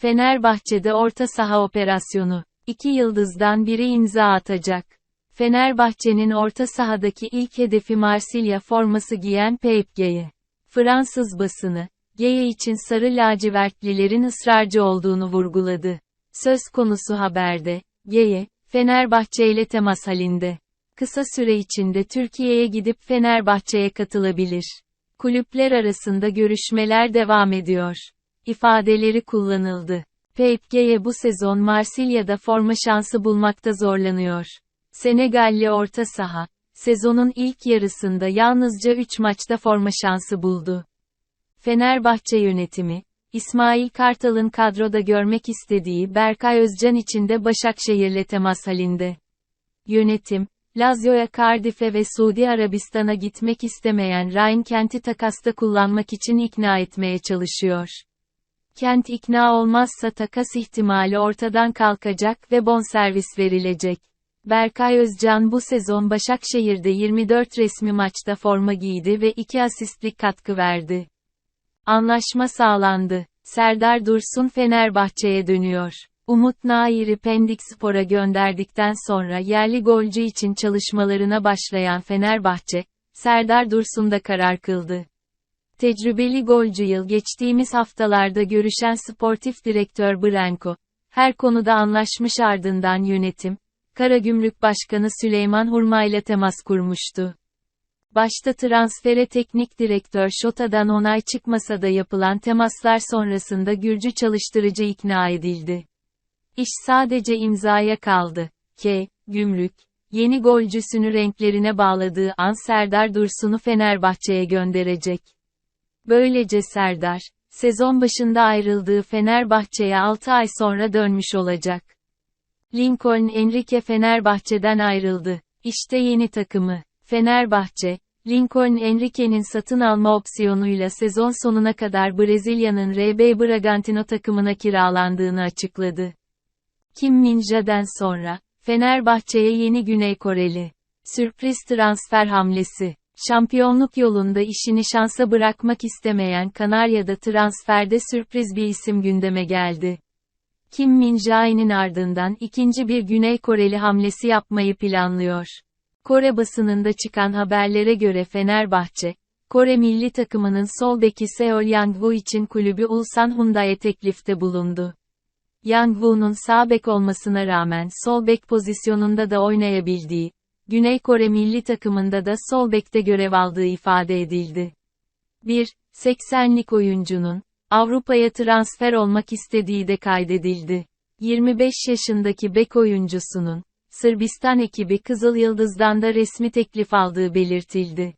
Fenerbahçe'de orta saha operasyonu. İki yıldızdan biri imza atacak. Fenerbahçe'nin orta sahadaki ilk hedefi Marsilya forması giyen Pep Gueye. Fransız basını, Gueye için sarı lacivertlilerin ısrarcı olduğunu vurguladı. Söz konusu haberde, Gueye, Fenerbahçe ile temas halinde. Kısa süre içinde Türkiye'ye gidip Fenerbahçe'ye katılabilir. Kulüpler arasında görüşmeler devam ediyor. İfadeleri kullanıldı. Pep Gueye bu sezon Marsilya'da forma şansı bulmakta zorlanıyor. Senegalli orta saha, sezonun ilk yarısında yalnızca 3 maçta forma şansı buldu. Fenerbahçe yönetimi, İsmail Kartal'ın kadroda görmek istediği Berkay Özcan için de Başakşehir'le temas halinde. Yönetim, Lazio'ya Cardiff'e ve Suudi Arabistan'a gitmek istemeyen Ryan Kent'i takasta kullanmak için ikna etmeye çalışıyor. Kent ikna olmazsa takas ihtimali ortadan kalkacak ve bonservis verilecek. Berkay Özcan bu sezon Başakşehir'de 24 resmi maçta forma giydi ve 2 asistlik katkı verdi. Anlaşma sağlandı. Serdar Dursun Fenerbahçe'ye dönüyor. Umut Nair'i Pendik Spor'a gönderdikten sonra yerli golcü için çalışmalarına başlayan Fenerbahçe, Serdar Dursun'da karar kıldı. Tecrübeli golcü yıl geçtiğimiz haftalarda görüşen sportif direktör Branko, her konuda anlaşmış ardından yönetim, Karagümrük Başkanı Süleyman Hurma ile temas kurmuştu. Başta transfere teknik direktör Şota'dan onay çıkmasa da yapılan temaslar sonrasında Gürcü çalıştırıcı ikna edildi. İş sadece imzaya kaldı. K. Gümrük, yeni golcüsünü renklerine bağladığı an Serdar Dursun'u Fenerbahçe'ye gönderecek. Böylece Serdar, sezon başında ayrıldığı Fenerbahçe'ye 6 ay sonra dönmüş olacak. Lincoln Enrique Fenerbahçe'den ayrıldı. İşte yeni takımı. Fenerbahçe, Lincoln Enrique'nin satın alma opsiyonuyla sezon sonuna kadar Brezilya'nın RB Bragantino takımına kiralandığını açıkladı. Kim Min-jae'den sonra, Fenerbahçe'ye yeni Güney Koreli. Sürpriz transfer hamlesi. Şampiyonluk yolunda işini şansa bırakmak istemeyen Kanarya'da transferde sürpriz bir isim gündeme geldi. Kim Min-jae'nin ardından ikinci bir Güney Koreli hamlesi yapmayı planlıyor. Kore basınında çıkan haberlere göre Fenerbahçe, Kore milli takımının sol beki Seol Yangwoo için kulübü Ulsan Hyundai'ye teklifte bulundu. Yangwoo'nun sağ bek olmasına rağmen sol bek pozisyonunda da oynayabildiği, Güney Kore milli takımında da sol bekte görev aldığı ifade edildi. 1. 80'lik oyuncunun, Avrupa'ya transfer olmak istediği de kaydedildi. 25 yaşındaki bek oyuncusunun, Sırbistan ekibi Kızıl Yıldız'dan da resmi teklif aldığı belirtildi.